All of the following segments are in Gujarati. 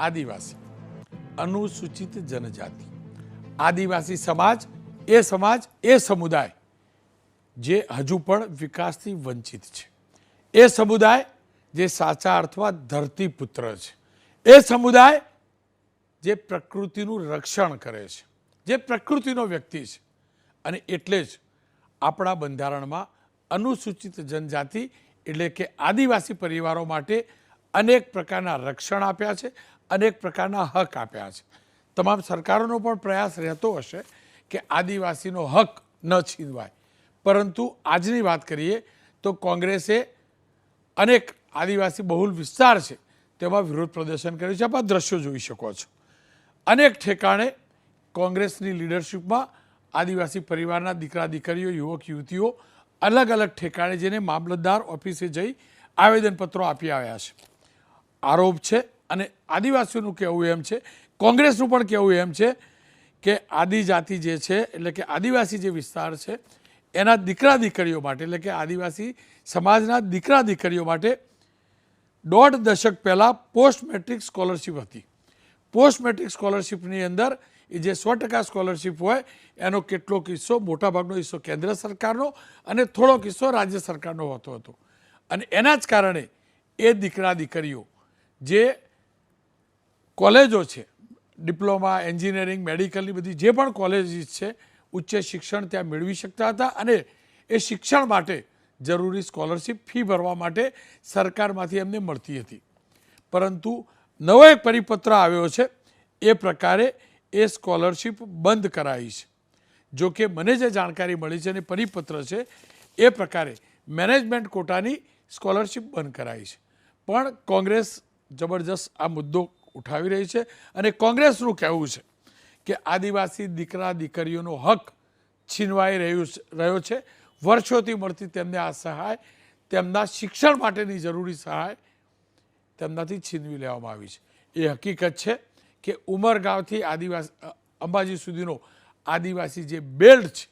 આદિવાસી, અનુસૂચિત જનજાતિ. આદિવાસી સમાજ, એ સમાજ, એ સમુદાય, જે હજુ પણ વિકાસથી વંચિત છે. એ સમુદાય, જે સાચા અર્થમાં ધરતીપુત્ર છે. એ સમુદાય, જે પ્રકૃતિનું રક્ષણ કરે છે. જે પ્રકૃતિનો વ્યક્તિ છે. અને એટલે જ આપણા બંધારણમાં અનુસૂચિત જનજાતિ એટલે કે આદિવાસી પરિવારો માટે અનેક પ્રકારના રક્ષણ આપ્યા છે અનેક પ્રકારના હક આપ્યા છે. તમામ સરકારોનો પણ પ્રયાસ રહેતો હશે કે આદિવાસીનો હક ન છીનવાય. પરંતુ આજની વાત કરીએ તો કોંગ્રેસે અનેક આદિવાસી બહુલ વિસ્તાર છે, તેમાં વિરોધ પ્રદર્શન કર્યું છે. આપ આ દ્રશ્યો જોઈ શકો છો. અનેક ઠેકાણે કોંગ્રેસની લીડરશિપમાં આદિવાસી પરિવારના દીકરા, દીકરીઓ, યુવક, યુવતીઓ અલગ અલગ ઠેકાણે જઈને મામલતદાર ઓફિસે જઈ આવેદનપત્રો આપી આવ્યા છે. આરોપ છે અને આદિવાસીઓનું કહેવું એમ છે, કોંગ્રેસનું પણ કહેવું એમ છે કે આદિજાતિ જે છે, એટલે કે આદિવાસી જે વિસ્તાર છે, એના દીકરા દીકરીઓ માટે, એટલે કે આદિવાસી સમાજના દીકરા દીકરીઓ માટે દોઢ દશક પહેલાં પોસ્ટ મેટ્રિક સ્કોલરશિપ હતી. પોસ્ટ મેટ્રિક સ્કોલરશિપની અંદર એ જે સો ટકા સ્કોલરશિપ હોય, એનો કેટલો કિસ્સો મોટાભાગનો હિસ્સો કેન્દ્ર સરકારનો અને થોડો કિસ્સો રાજ્ય સરકારનો હોતો હતો. અને એના જ કારણે એ દીકરા દીકરીઓ જે કોલેજો છે. ડિપ્લોમા, એન્જિનિયરિંગ, મેડિકલની બધી જે પણ કોલેજીસ છે, ઉચ્ચ શિક્ષણ ત્યાં મેળવી શકતા હતા અને એ શિક્ષણ માટે જરૂરી સ્કોલરશિપ ફી ભરવા માટે સરકારમાંથી એમને મળતી હતી. પરંતુ નવો એક પરિપત્ર આવ્યો છે, એ પ્રકારે એ સ્કોલરશિપ બંધ કરાઈ છે. જો મને જે જાણકારી મળી છે અને પરિપત્ર છે, એ પ્રકારે મેનેજમેન્ટ કોટાની સ્કોલરશિપ બંધ કરાઈ છે. પણ કોંગ્રેસ જબરજસ્ત આ મુદ્દો ઉઠાવી રહી છે અને કોંગ્રેસનું કહેવું છે કે આદિવાસી દીકરા દીકરીઓનો હક છીનવાઈ રહ્યું રહ્યો છે. વર્ષોથી મળતી તેમને આ સહાય, તેમના શિક્ષણ માટેની જરૂરી સહાય તેમનાથી છીનવી લેવામાં આવી છે. એ હકીકત છે કે ઉમરગાંવથી આદિવાસી અંબાજી સુધીનો આદિવાસી જે બેલ્ટ છે,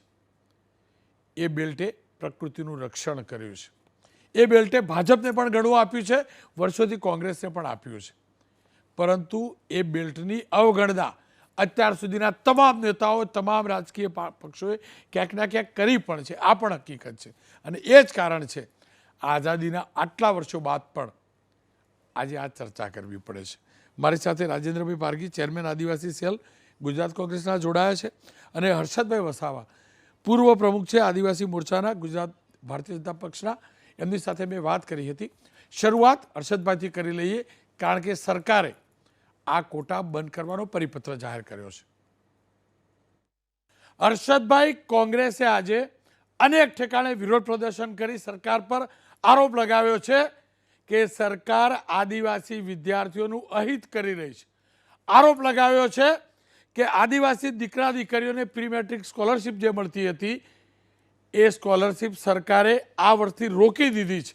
એ બેલ્ટે પ્રકૃતિનું રક્ષણ કર્યું છે. એ બેલ્ટે ભાજપને પણ ઘણું આપ્યું છે, વર્ષોથી કોંગ્રેસને પણ આપ્યું છે. પરંતુ એ બેલ્ટની અવગણના. અત્યાર સુધીના તમામ નેતાઓ, તમામ રાજકીય પક્ષોએ ક્યાંક ના ક્યાંક કરી પણ છે. આ પણ હકીકત છે. અને એ જ કારણ છે, આઝાદીના આટલા વર્ષો બાદ પણ આજે આ ચર્ચા કરવી પડે છે. મારી સાથે રાજેન્દ્રભાઈ પારગી ચેરમેન આદિવાસી સેલ, ગુજરાત કોંગ્રેસના જોડાયા છે. અને હર્ષદભાઈ વસાવા, પૂર્વ પ્રમુખ છે આદિવાસી મોરચાના, ગુજરાત, ભારતીય જનતા પક્ષના. એમની સાથે મેં વાત કરી હતી. શરૂઆત હર્ષદભાઈથી કરી લઈએ, કારણ કે સરકારે આ કોટા બંધ કરવાનો પરિપત્ર જાહેર કર્યો છે. હર્ષદભાઈ કોંગ્રેસે આજે અનેક ઠેકાણે વિરોધ પ્રદર્શન કરી સરકાર પર આરોપ લગાવ્યો છે કે સરકાર આદિવાસી વિદ્યાર્થીઓનું અહિત કરી રહી છે. આરોપ લગાવ્યો છે કે આદિવાસી દીકરા દીકરીઓને પ્રી મેટ્રિક સ્કોલરશિપ જે મળતી હતી, એ સ્કોલરશિપ સરકારે આ વર્ષથી રોકી દીધી છે.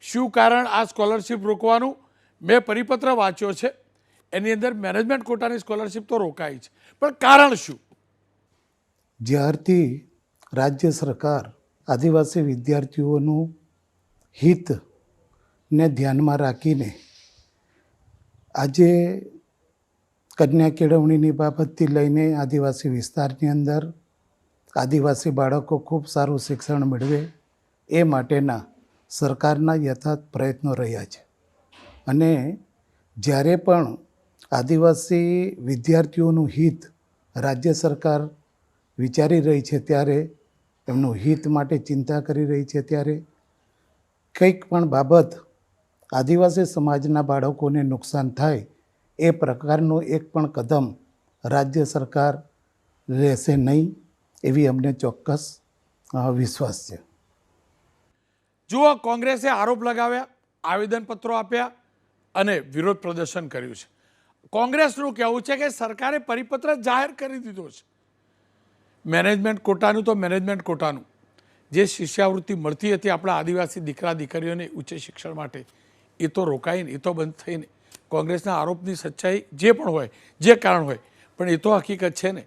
શું કારણ આ સ્કોલરશિપ રોકવાનું? મેં પરિપત્ર વાંચ્યો છે. એની અંદર મેનેજમેન્ટ કોટાની સ્કોલરશિપ તો રોકાઈ છે પણ કારણ શું? જ્યારથી રાજ્ય સરકાર આદિવાસી વિદ્યાર્થીઓનું હિતને ધ્યાનમાં રાખીને આજે કન્યા કેળવણીની બાબતથી લઈને આદિવાસી વિસ્તારની અંદર આદિવાસી બાળકો ખૂબ સારું શિક્ષણ મેળવે એ માટેના સરકારના યથાર્થ પ્રયત્નો રહ્યા છે. અને જ્યારે પણ આદિવાસી વિદ્યાર્થીઓનું હિત રાજ્ય સરકાર વિચારી રહી છે ત્યારે, એમનું હિત માટે ચિંતા કરી રહી છે ત્યારે, કંઈક પણ બાબત આદિવાસી સમાજના બાળકોને નુકસાન થાય, એ પ્રકારનું એક પણ કદમ રાજ્ય સરકાર લેશે નહીં, એવી અમને ચોક્કસ વિશ્વાસ છે. જુઓ, કોંગ્રેસે આરોપ લગાવ્યા, આવેદનપત્રો આપ્યા અને વિરોધ પ્રદર્શન કર્યું છે. કોંગ્રેસનું કહેવું છે કે સરકારે પરિપત્ર જાહેર કરી દીધો છે. મેનેજમેન્ટ કોટાનું તો મેનેજમેન્ટ કોટાનું. જે શિષ્યાવૃત્તિ મળતી હતી આપણા આદિવાસી દીકરા દીકરીઓને ઉચ્ચ શિક્ષણ માટે, એ તો રોકાઈને, એ તો બંધ થઈને કોંગ્રેસના આરોપની સચ્ચાઈ જે પણ હોય, જે કારણ હોય, પણ એ તો હકીકત છે ને.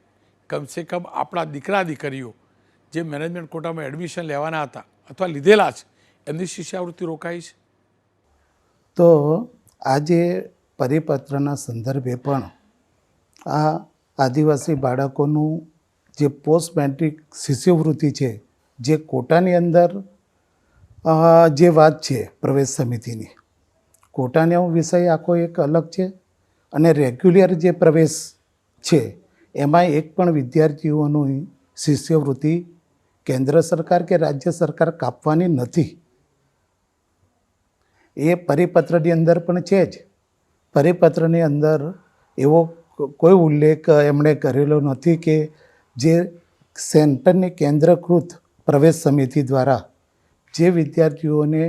કમસે કમ આપણા દીકરા દીકરીઓ જે મેનેજમેન્ટ કોટામાં એડમિશન લેવાના હતા અથવા લીધેલા છે, એમની શિષ્યાવૃત્તિ રોકાઈ છે. તો આજે પરિપત્રના સંદર્ભે પણ આ આદિવાસી બાળકોનું જે પોસ્ટ મેટ્રિક શિષ્યવૃત્તિ છે, જે કોટાની અંદર જે વાત છે પ્રવેશ સમિતિની, કોટાનો વિષય આખો એક અલગ છે અને રેગ્યુલર જે પ્રવેશ છે, એમાં એક પણ વિદ્યાર્થીઓનું શિષ્યવૃત્તિ કેન્દ્ર સરકાર કે રાજ્ય સરકાર કાપવાની નથી. એ પરિપત્રની અંદર પણ છે જ. પરિપત્રની અંદર એવો કોઈ ઉલ્લેખ એમણે કરેલો નથી કે જે સેન્ટરની કેન્દ્રકૃત પ્રવેશ સમિતિ દ્વારા જે વિદ્યાર્થીઓને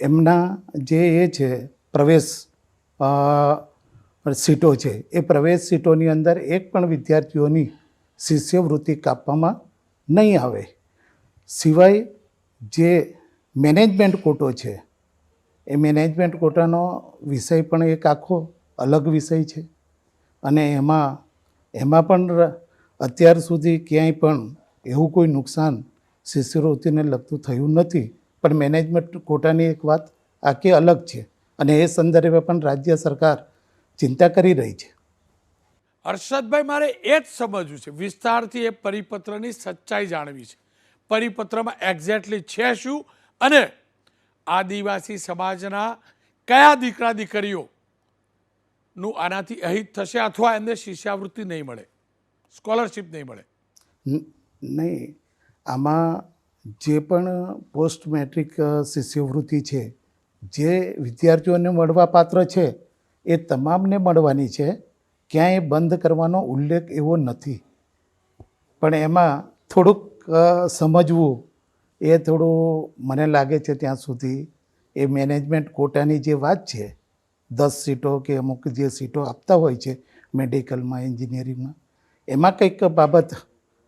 એમના જે એ છે પ્રવેશ સીટો છે, એ પ્રવેશ સીટોની અંદર એક પણ વિદ્યાર્થીઓની શિષ્યવૃત્તિ કાપવામાં નહીં આવે. સિવાય જે મેનેજમેન્ટ કોટો છે એ મેનેજમેન્ટ કોટાનો વિષય પણ એક આખો અલગ વિષય છે. અને એમાં એમાં પણ અત્યાર સુધી ક્યાંય પણ એવું કોઈ નુકસાન શિષ્યવૃત્તિને લગતું થયું નથી. પણ મેનેજમેન્ટ કોટાની એક વાત આખી અલગ છે અને એ સંદર્ભે પણ રાજ્ય સરકાર ચિંતા કરી રહી છે. હર્ષદભાઈ, મારે એ જ સમજવું છે. વિસ્તારથી એ પરિપત્રની સચ્ચાઈ જાણવી છે. પરિપત્રમાં એક્ઝેક્ટલી છે શું અને આદિવાસી સમાજના કયા દીકરા દીકરીઓનું આનાથી અહિત થશે અથવા એમને શિષ્યાવૃત્તિ નહીં મળે? સ્કોલરશિપ નહીં મળે? નહીં. આમાં જે પણ પોસ્ટ મેટ્રિક શિષ્યવૃત્તિ છે, જે વિદ્યાર્થીઓને મળવા પાત્ર છે, એ તમામને મળવાની છે. ક્યાંય બંધ કરવાનો ઉલ્લેખ એવો નથી. પણ એમાં થોડુંક સમજવું એ થોડું મને લાગે છે ત્યાં સુધી એ મેનેજમેન્ટ કોટાની જે વાત છે, દસ સીટો કે અમુક જે સીટો આપતા હોય છે મેડિકલમાં, એન્જિનિયરિંગમાં, એમાં કંઈક બાબત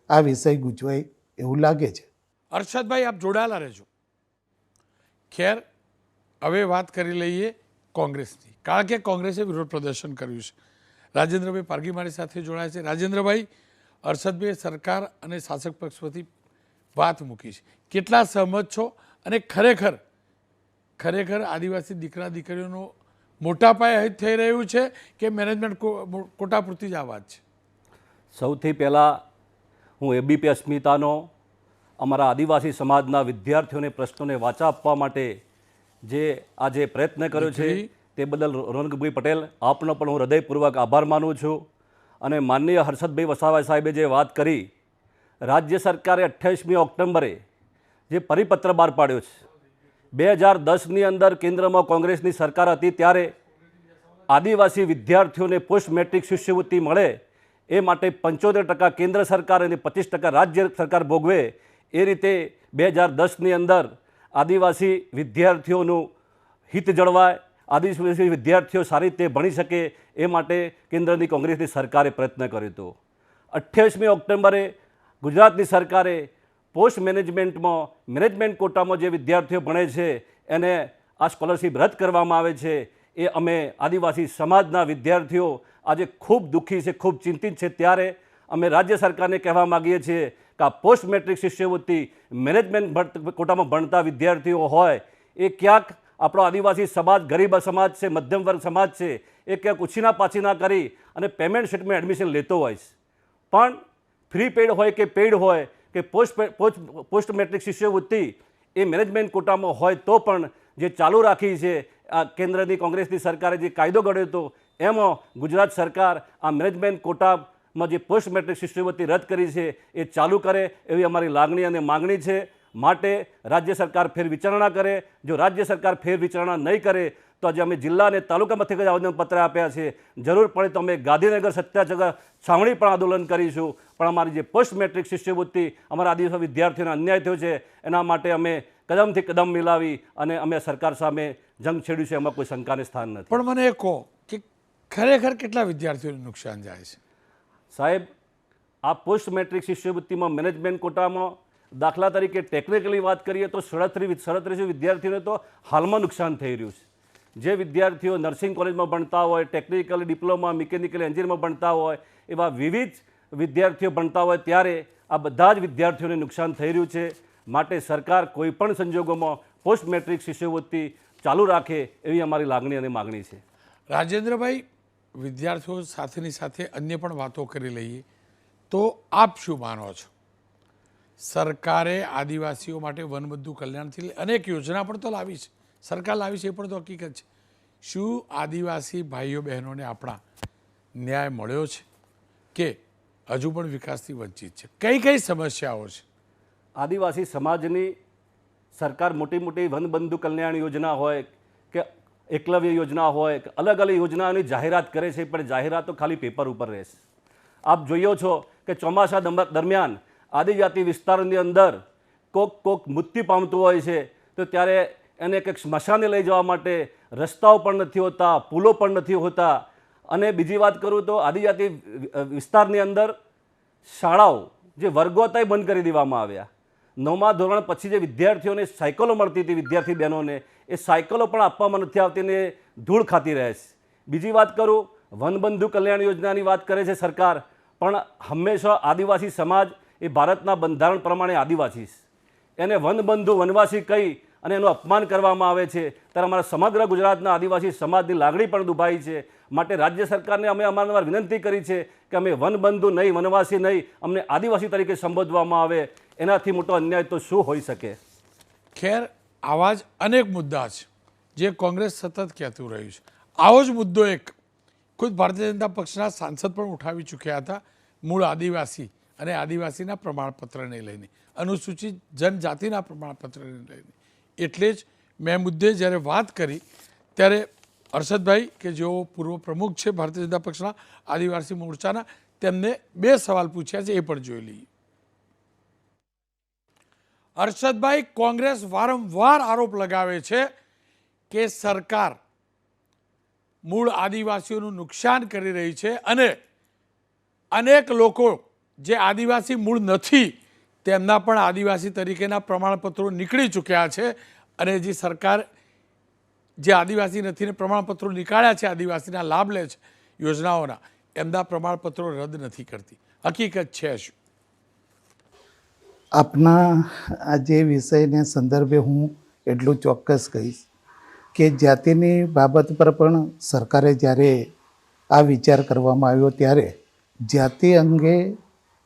આ વિષય ગૂંચવાય એવું લાગે છે. અરશદભાઈ, આપ જોડાયેલા રહેજો. ખેર, હવે વાત કરી લઈએ કોંગ્રેસની. કારણ કે કોંગ્રેસે વિરોધ પ્રદર્શન કર્યું છે. રાજેન્દ્રભાઈ પારગી મારી સાથે જોડાયા છે. રાજેન્દ્રભાઈ, અરશદભાઈ સરકાર અને શાસક પક્ષ વતી વાત મૂકીશ. કેટલા સહમત છો? અને ખરેખર ખરેખર આદિવાસી દીકરા દીકરીઓનો મોટા પાયે હિત થઈ રહ્યું છે કે મેનેજમેન્ટ કોટા પૂરતી જ આ વાત છે? સૌથી પહેલાં હું એબીપી અસ્મિતાનો અમારા આદિવાસી સમાજના વિદ્યાર્થીઓને પ્રશ્નોને વાચા આપવા માટે જે આજે પ્રયત્ન કર્યો છે. તે બદલ રોનકભાઈ પટેલ આપનો પણ હું હૃદયપૂર્વક આભાર માનું છું. અને માનનીય હર્ષદભાઈ વસાવા સાહેબે જે વાત કરી રાજ્ય સરકારે અઠ્યાવીસમી ઓક્ટોબરે જે પરિપત્ર બહાર પાડ્યો છે, બે હજાર દસની અંદર કેન્દ્રમાં કોંગ્રેસની સરકાર હતી ત્યારે આદિવાસી વિદ્યાર્થીઓને પોસ્ટ મેટ્રિક શિષ્યવૃત્તિ મળે એ માટે પંચોતેર ટકા કેન્દ્ર સરકાર અને પચીસ ટકા રાજ્ય સરકાર ભોગવે એ રીતે બે હજાર દસની અંદર આદિવાસી વિદ્યાર્થીઓનું હિત જળવાય, આદિવાસી વિદ્યાર્થીઓ સારી રીતે ભણી શકે એ માટે કેન્દ્રની કોંગ્રેસની સરકારે પ્રયત્ન કર્યો હતો. અઠ્યાવીસમી ઓક્ટોબરે ગુજરાતની સરકારે પોસ્ટ મેનેજમેન્ટમાં મેનેજમેન્ટ કોટામાં જે વિદ્યાર્થીઓ ભણે છે, એને આ સ્કોલરશિપ રદ કરવામાં આવે છે, એ અમે આદિવાસી સમાજના વિદ્યાર્થીઓ આજે ખૂબ દુઃખી છે, ખૂબ ચિંતિત છે. ત્યારે અમે રાજ્ય સરકારને કહેવા માગીએ છીએ કે આ પોસ્ટ મેટ્રિક શિષ્યવૃત્તિ મેનેજમેન્ટ કોટામાં ભણતા વિદ્યાર્થીઓ હોય, એ ક્યાંક આપણો આદિવાસી સમાજ, ગરીબ સમાજ છે, મધ્યમ વર્ગ સમાજ છે, એ ક્યાંક ઉછીના પાછીના કરી અને પેમેન્ટ શીટમાં એડમિશન લેતો હોય છે. પણ ફ્રી પેડ હોય કે પેડ હોય, કે પોસ્ટ પોસ્ટ પોસ્ટ મેટ્રિક શિષ્યવૃત્તિ, એ મેનેજમેન્ટ કોટામાં હોય તો પણ જે ચાલુ રાખી છે, આ કેન્દ્રની કોંગ્રેસની સરકારે જે કાયદો ઘડ્યો હતો, એમાં ગુજરાત સરકાર આ મેનેજમેન્ટ કોટામાં જે પોસ્ટ મેટ્રિક શિષ્યવૃત્તિ રદ કરી છે, એ ચાલુ કરે એવી અમારી લાગણી અને માગણી છે. માટે રાજ્ય સરકાર ફેર વિચારણા કરે. જો રાજ્ય સરકાર ફેર વિચારણા નહીં કરે તો આજે અમે જિલ્લા અને તાલુકા મથકે જ આવેદનપત્ર આપ્યા છે. જરૂર પડે તો અમે ગાંધીનગર સત્યાગ્રહ છાવણી પણ આંદોલન કરીશું. પણ અમારી જે પોસ્ટ મેટ્રિક શિષ્યવૃત્તિ અમારા આદિવાસી વિદ્યાર્થીઓને અન્યાય થયો છે. એના માટે અમે કદમથી કદમ મિલાવી અને અમે સરકાર સામે જંગ છેડ્યું છે. એમાં કોઈ શંકાને સ્થાન નથી. પણ મને એ કહો કે ખરેખર કેટલા વિદ્યાર્થીઓને નુકસાન જાય છે? સાહેબ આ પોસ્ટ મેટ્રિક શિષ્યવૃત્તિમાં મેનેજમેન્ટ કોટામાં દાખલા તરીકે ટેકનિકલી વાત કરીએ તો સડત્રીસ સડત્રીસ વિદ્યાર્થીઓને તો હાલમાં નુકસાન થઈ રહ્યું છે. જે વિદ્યાર્થીઓ નર્સિંગ કોલેજમાં ભણતા હોય, ટેકનિકલ ડિપ્લોમા, મિકેનિકલ એન્જિનિયરમાં ભણતા હોય, એવા વિવિધ વિદ્યાર્થીઓ ભણતા હોય ત્યારે આ બધા જ વિદ્યાર્થીઓને નુકસાન થઈ રહ્યું છે. માટે સરકાર કોઈપણ સંજોગોમાં પોસ્ટ મેટ્રિક શિષ્યવૃત્તિ ચાલુ રાખે એવી અમારી લાગણી અને માગણી છે. રાજેન્દ્રભાઈ, વિદ્યાર્થીઓ સાથેની સાથે અન્ય પણ વાતો કરી લઈએ તો આપ શું માનો છો? સરકારે આદિવાસીઓ માટે વનબંધુ કલ્યાણથી અનેક યોજના પણ તો લાવી છે. સરકાર લાવી છે એ પણ તો હકીકત છે. શું આદિવાસી ભાઈઓ બહેનોને આપણા ન્યાય મળ્યો છે કે હજુ પણ વિકાસથી વંચિત છે? કઈ કઈ સમસ્યાઓ છે? આદિવાસી સમાજની સરકાર મોટી મોટી વનબંધુ કલ્યાણ યોજના હોય કે એકલવ્ય યોજના હોય કે અલગ અલગ યોજનાઓની જાહેરાત કરે છે, પણ જાહેરાતો ખાલી પેપર ઉપર રહેશે. આપ જોયો છો કે ચોમાસા દરમિયાન આદિજાતિ વિસ્તારોની અંદર કોક કોક મૃત્યુ પામતું હોય છે, તો ત્યારે એને કંઈક સ્મશાને લઈ જવા માટે રસ્તાઓ પણ નથી હોતા, પુલો પણ નથી હોતા. અને બીજી વાત કરું તો આદિજાતિ વિસ્તારની અંદર શાળાઓ જે વર્ગો હતા એ બંધ કરી દેવામાં આવ્યા. નવમા ધોરણ પછી જે વિદ્યાર્થીઓને સાયકલો મળતી હતી વિદ્યાર્થી બહેનોને, એ સાયકલો પણ આપવામાં નથી આવતી ને ધૂળ ખાતી રહે છે. બીજી વાત કરું, વનબંધુ કલ્યાણ યોજનાની વાત કરે છે સરકાર, પણ હંમેશા આદિવાસી સમાજ એ ભારતના બંધારણ પ્રમાણે આદિવાસી એને વનબંધુ વનવાસી કહી અને એનું અપમાન કરવામાં આવે છે. ત્યારે અમારા સમગ્ર ગુજરાતના આદિવાસી સમાજની લાગણી પણ દુભાઈ છે. માટે રાજ્ય સરકારને અમે અમારવાર વિનંતી કરી છે કે અમે વનબંધુ નહીં, વનવાસી નહીં, અમને આદિવાસી તરીકે સંબોધવામાં આવે. એનાથી મોટો અન્યાય તો શું હોઈ શકે? ખેર, આવા જ અનેક મુદ્દા છે જે કોંગ્રેસ સતત કહેતું રહ્યું છે. આવો જ મુદ્દો એક. ખુદ ભારતીય જનતા પક્ષના સાંસદ પણ ઉઠાવી ચૂક્યા હતા મૂળ આદિવાસી અને આદિવાસીના પ્રમાણપત્રને લઈને. અનુસૂચિત જનજાતિના પ્રમાણપત્રને લઈને. એટલે જ મેં મુદ્દે જ્યારે વાત કરી, ત્યારે હર્ષદભાઈ કે જેઓ પૂર્વ પ્રમુખ છે ભારતીય જનતા પક્ષના આદિવાસી મોરચાના, તેમને બે સવાલ પૂછ્યા છે, એ પણ જોઈ લઈએ. હર્ષદભાઈ કોંગ્રેસ વારંવાર આરોપ લગાવે છે કે સરકાર મૂળ આદિવાસીઓનું નુકસાન કરી રહી છે અને અનેક લોકો જે આદિવાસી મૂળ નથી તેમના પણ આદિવાસી તરીકેના પ્રમાણપત્રો નીકળી ચૂક્યા છે અને જે સરકાર જે આદિવાસી નથી ને પ્રમાણપત્રો નીકાળ્યા છે, આદિવાસીના લાભ લે છે યોજનાઓના, એમના પ્રમાણપત્રો રદ નથી કરતી. હકીકત છે શું? આપના આ જે વિષયને સંદર્ભે હું એટલું ચોક્કસ કહીશ કે જાતિની બાબત પર પણ સરકારે જ્યારે આ વિચાર કરવામાં આવ્યો ત્યારે જાતિ અંગે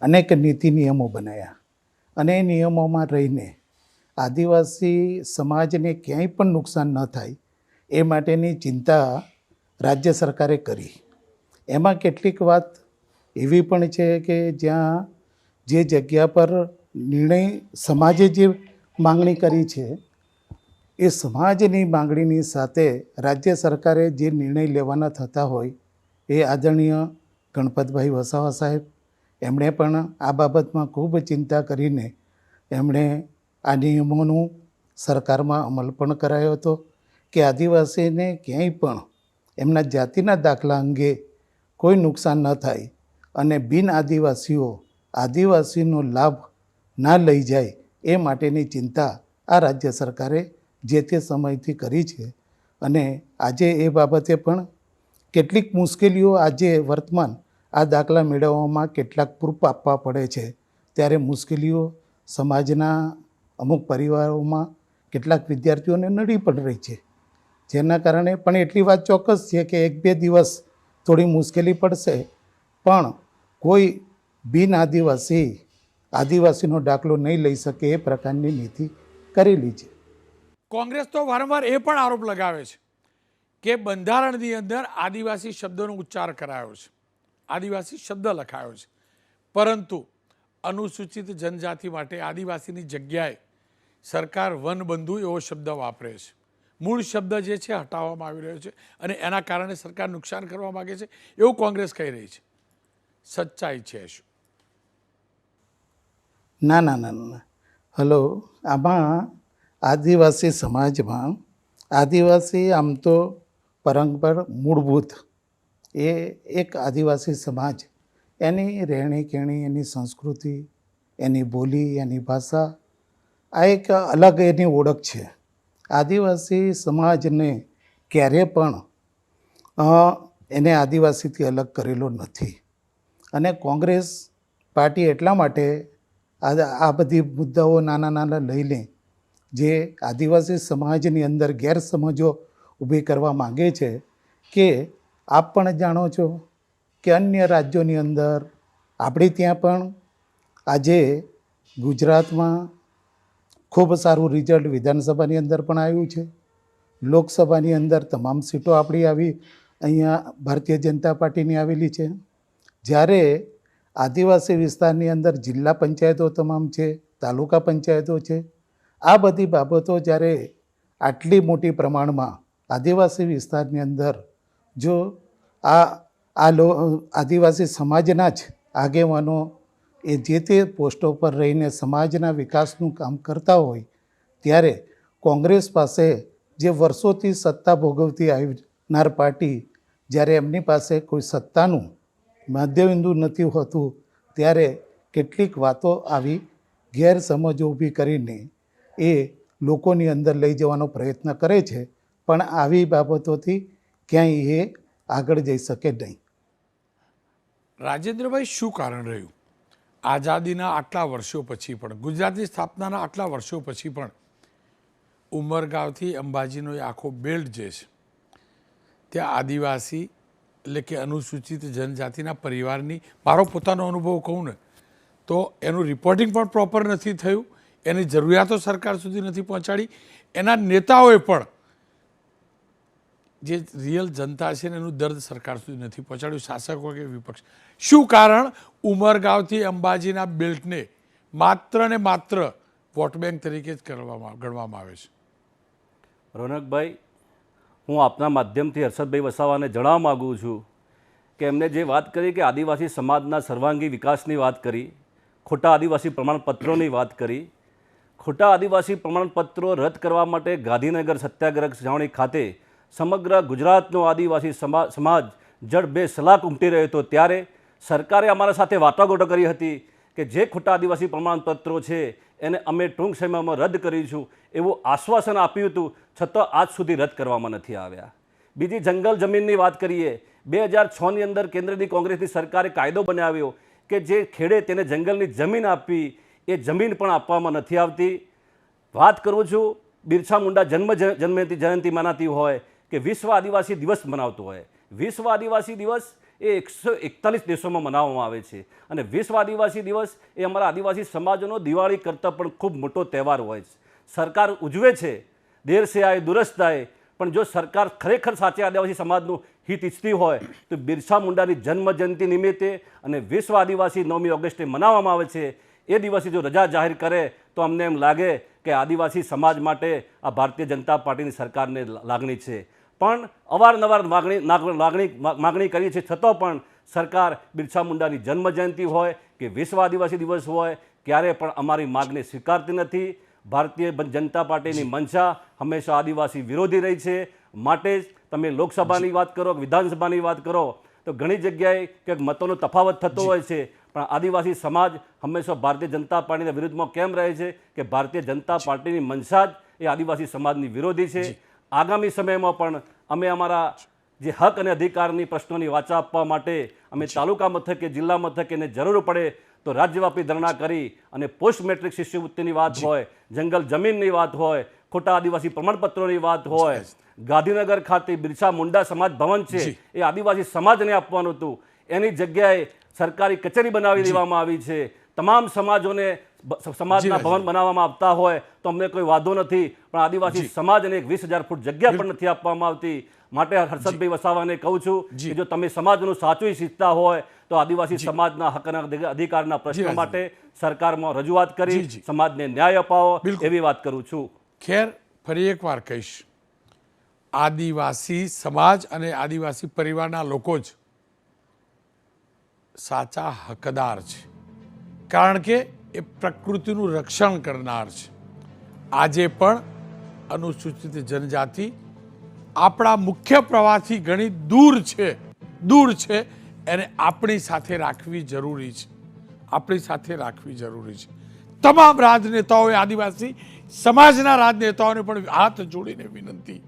અનેક નીતિ નિયમો બનાવ્યા અને નિયમોમાં રહીને આદિવાસી સમાજને ક્યાંય પણ નુકસાન ન થાય, એ માટેની ચિંતા રાજ્ય સરકારે કરી. એમાં કેટલીક વાત એવી પણ છે કે જ્યાં જે જગ્યા પર નિર્ણય સમાજે જે માંગણી કરી છે, એ સમાજની માંગણીની સાથે રાજ્ય સરકારે જે નિર્ણય લેવાના થતા હોય, એ આદરણીય ગણપતભાઈ વસાવા સાહેબ એમણે પણ આ બાબતમાં ખૂબ ચિંતા કરીને એમણે આ નિયમોનું સરકારમાં અમલ પણ કરાયો હતો કે આદિવાસીને ક્યાંય પણ એમના જાતિના દાખલા અંગે કોઈ નુકસાન ન થાય અને બિન આદિવાસીઓ આદિવાસીનો લાભ ના લઈ જાય એ માટેની ચિંતા આ રાજ્ય સરકારે જે તે સમયથી કરી છે. અને આજે એ બાબતે પણ કેટલીક મુશ્કેલીઓ આજે વર્તમાન આ દાખલા મેળવવામાં કેટલાક પ્રૂફ આપવા પડે છે. ત્યારે મુશ્કેલીઓ સમાજના અમુક પરિવારોમાં કેટલાક વિદ્યાર્થીઓને નડી પણ રહી છે. જેના કારણે પણ એટલી વાત ચોક્કસ છે કે એક બે દિવસ થોડી મુશ્કેલી પડશે. પણ કોઈ બિન આદિવાસી, આદિવાસીનો દાખલો નહીં લઈ શકે એ પ્રકારની નીતિ કરેલી છે. કોંગ્રેસ તો વારંવાર એ પણ આરોપ લગાવે છે કે બંધારણની અંદર આદિવાસી શબ્દનો ઉચ્ચાર કરાયો છે. આદિવાસી શબ્દ લખાયો છે. પરંતુ અનુસૂચિત જનજાતિ માટે આદિવાસીની જગ્યાએ સરકાર વનબંધુ એવો શબ્દ વાપરે છે. મૂળ શબ્દ જે છે હટાવવામાં આવી રહ્યો છે અને એના કારણે સરકાર નુકસાન કરવા માગે છે એવું કોંગ્રેસ કહી રહી છે. સચ્ચાઈ છે શું? ના ના ના ના હલો, આમાં આદિવાસી સમાજમાં આદિવાસી આમ તો પરંપર મૂળભૂત એ એક આદિવાસી સમાજ. એની રહેણી કહેણી, એની સંસ્કૃતિ, એની બોલી, એની ભાષા, આ એક અલગ એની ઓળખ છે. આદિવાસી સમાજને ક્યારે પણ એને આદિવાસીથી અલગ કરેલો નથી. અને કોંગ્રેસ પાર્ટી એટલા માટે આ આ બધી મુદ્દાઓ નાના નાના લઈને જે આદિવાસી સમાજની અંદર ગેરસમજો ઊભી કરવા માંગે છે કે આપ પણ જાણો છો કે અન્ય રાજ્યોની અંદર આપણે ત્યાં પણ આજે ગુજરાતમાં ખૂબ સારું રિઝલ્ટ વિધાનસભાની અંદર પણ આવ્યું છે. લોકસભાની અંદર તમામ સીટો આપણી આવી, અહીંયા ભારતીય જનતા પાર્ટીની આવેલી છે. જ્યારે આદિવાસી વિસ્તારની અંદર જિલ્લા પંચાયતો તમામ છે, તાલુકા પંચાયતો છે, આ બધી બાબતો જ્યારે આટલી મોટી પ્રમાણમાં આદિવાસી વિસ્તારની અંદર જો આ આ લો, આદિવાસી સમાજના જ આગેવાનો એ જે તે પોસ્ટો પર રહીને સમાજના વિકાસનું કામ કરતા હોય, ત્યારે કોંગ્રેસ પાસે જે વર્ષોથી સત્તા ભોગવતી આવનાર પાર્ટી, જ્યારે એમની પાસે કોઈ સત્તાનું મધ્યબિંદુ નથી હોતું, ત્યારે કેટલીક વાતો આવી ગેરસમજો ઊભી કરીને એ લોકોની અંદર લઈ જવાનો પ્રયત્ન કરે છે. પણ આવી બાબતોથી ક્યાંય એ આગળ જઈ શકે નહીં. રાજેન્દ્રભાઈ, શું કારણ રહ્યું? આઝાદીના આટલા વર્ષો પછી પણ, ગુજરાતની સ્થાપનાના આટલા વર્ષો પછી પણ ઉમરગાંવથી અંબાજીનો એ આખો બેલ્ટ જે છે, ત્યાં આદિવાસી, એટલે કે અનુસૂચિત જનજાતિના પરિવારની, મારો પોતાનો અનુભવ કહું ને, તો એનું રિપોર્ટિંગ પણ પ્રોપર નથી થયું, એની જરૂરિયાતો સરકાર સુધી નથી પહોંચાડી, એના નેતાઓએ પણ જે રિયલ જનતા છે ને એનું દર્દ સરકાર સુધી નથી પહોંચાડ્યું. શાસકો કે વિપક્ષ. શું કારણ? ઉમરગાંવથી અંબાજીના બેલ્ટને માત્ર ને માત્ર વોટ બેંક તરીકે જ કરવામાં, ગણવામાં આવે છે. રોનકભાઈ, હું આપના માધ્યમથી હર્ષદભાઈ વસાવાને જણાવવા માગું છું કે એમને જે વાત કરી કે આદિવાસી સમાજના સર્વાંગી વિકાસની વાત કરી, ખોટા આદિવાસી પ્રમાણપત્રોની વાત કરી, ખોટા આદિવાસી પ્રમાણપત્રો રદ કરવા માટે ગાંધીનગર સત્યાગ્રહ છાવણી ખાતે સમગ્ર ગુજરાતનો આદિવાસી સમા, સમાજ જડ બે સલાક ઉમટી રહ્યો હતો. ત્યારે સરકારે અમારા સાથે વાટાઘાટો કરી હતી કે જે ખોટા આદિવાસી પ્રમાણપત્રો છે એને અમે ટૂંક સમયમાં રદ કરીશું એવું આશ્વાસન આપ્યું હતું, છતાં આજ સુધી રદ કરવામાં નથી આવ્યા. બીજી જંગલ જમીનની વાત કરીએ, બે હજાર છની અંદર કેન્દ્રની કોંગ્રેસની સરકારે કાયદો બનાવ્યો કે જે ખેડે તેને જંગલની જમીન આપવી એ જમીન પણ આપવામાં નથી આવતી. વાત કરું છું બિરસા મુંડા જન્મ જન્મજયંતિ જયંતિ મનાતી હોય કે વિશ્વ આદિવાસી દિવસ મનાવતો હોય. વિશ્વ આદિવાસી દિવસ એ એકસો એકતાલીસ દેશોમાં મનાવવામાં આવે છે. અને વિશ્વ આદિવાસી દિવસ એ અમારા આદિવાસી સમાજનો દિવાળી કરતાં પણ ખૂબ મોટો તહેવાર હોય છે. સરકાર ઉજવે છે, દેર સે આય, દુરસ્ત આય, પણ જો સરકાર ખરેખર સાચે આદિવાસી સમાજનું હિત ઈચ્છતી હોય, તો બિરસા મુંડાની જન્મ જયંતિ નિમિત્તે અને વિશ્વ આદિવાસી નવમી ઓગસ્ટે મનાવવામાં આવે છે. એ દિવસે જો રજા જાહેર કરે, તો અમને એમ લાગે કે આદિવાસી સમાજ માટે આ ભારતીય જનતા પાર્ટીની સરકારને લાગણી છે. પણ અવારનવાર માગણી લાગણી માગણી કરી છે. છતાં પણ સરકાર બિરસા મુંડાની જન્મ જયંતિ હોય કે વિશ્વ આદિવાસી દિવસ હોય ક્યારે પણ અમારી માગણી સ્વીકારતી નથી. ભારતીય જનતા પાર્ટીની મંશા હંમેશા આદિવાસી વિરોધી રહી છે. માટે જ તમે લોકસભાની વાત કરો વિધાનસભાની વાત કરો તો ઘણી જગ્યાએ ક્યાંક મતોનો તફાવત થતો હોય છે. પણ આદિવાસી સમાજ હંમેશા ભારતીય જનતા પાર્ટીના વિરુદ્ધમાં કેમ રહે છે? કે ભારતીય જનતા પાર્ટીની મંશા જ એ આદિવાસી સમાજની વિરોધી છે. આગામી સમયમાં પણ અમે અમારા જે હક અને અધિકારની પ્રશ્નોની વાચા આપવા માટે અમે તાલુકા મથકે જિલ્લા મથકે એને જરૂર પડે તો રાજ્યવ્યાપી ધરણા કરી અને પોસ્ટ મેટ્રિક શિષ્યવૃત્તિની વાત હોય જંગલ જમીનની વાત હોય ખોટા આદિવાસી પ્રમાણપત્રોની વાત હોય ગાંધીનગર ખાતે બિરસા મુંડા સમાજ ભવન છે એ આદિવાસી સમાજને આપવાનું હતું. એની જગ્યાએ સરકારી કચેરી બનાવી દેવામાં આવી છે. તમામ સમાજોને સમાજના ભવન બનાવવામાં આવતા હોય તો અમને કોઈ વાંધો નથી. પણ આદિવાસી સમાજને એક વીસ હજાર ફૂટ જગ્યા પણ નથી આપવામાં આવતી. માટે હર્ષદભાઈ વસાવાને કહું છું કે જો તમે સમાજનું સાચું શીખતા હોય તો આદિવાસી સમાજના હકના અધિકારના પ્રશ્ન માટે સરકારમાં રજૂઆત કરી સમાજને ન્યાય અપાવો. એવી વાત કરું છું. ખેર ફરી એકવાર કહીશ. આદિવાસી સમાજ અને આદિવાસી પરિવારના લોકો જ સાચા હકદાર છે. કારણ કે એ પ્રકૃતિનું રક્ષણ કરનાર છે. આજે પણ અનુસૂચિત જનજાતિ આપણા મુખ્ય પ્રવાહથી ઘણી દૂર છે દૂર છે, એને આપણી સાથે રાખવી જરૂરી છે. આપણી સાથે રાખવી જરૂરી છે. તમામ રાજનેતાઓએ, આદિવાસી સમાજના રાજનેતાઓને પણ હાથ જોડીને વિનંતી.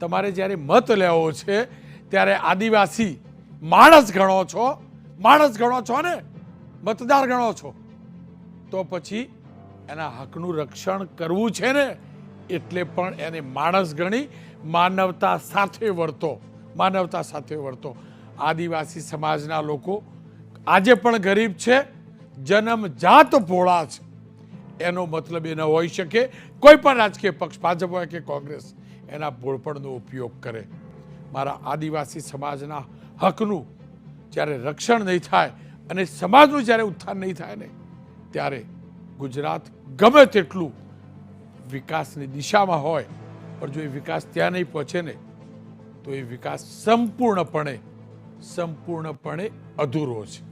તમારે જ્યારે મત લેવો છે, ત્યારે આદિવાસી માણસ ગણો છો, માણસ ગણો છો ને? મતદાર ગણો છો. તો પછી એના હકનું રક્ષણ કરવું છે ને, એટલે પણ એને માણસ ગણી માનવતા સાથે વર્તો, માનવતા સાથે વર્તો. આદિવાસી સમાજના લોકો આજે પણ ગરીબ છે જન્મજાત ભોળા છે. એનો મતલબ એ ન હોઈ શકે, કોઈ પણ રાજકીય પક્ષ, ભાજપ હોય કે કોંગ્રેસ, એના ભોળપણનો ઉપયોગ કરે. મારા આદિવાસી સમાજના હકનું જ્યારે રક્ષણ નહીં થાય અને સમાજનું જ્યારે ઉત્થાન નહીં થાય ને, ત્યારે ગુજરાત ગમે તેટલું વિકાસની દિશામાં હોય, પણ જો એ વિકાસ ત્યાં નહીં પહોંચે ને, તો એ વિકાસ સંપૂર્ણપણે સંપૂર્ણપણે અધૂરો છે.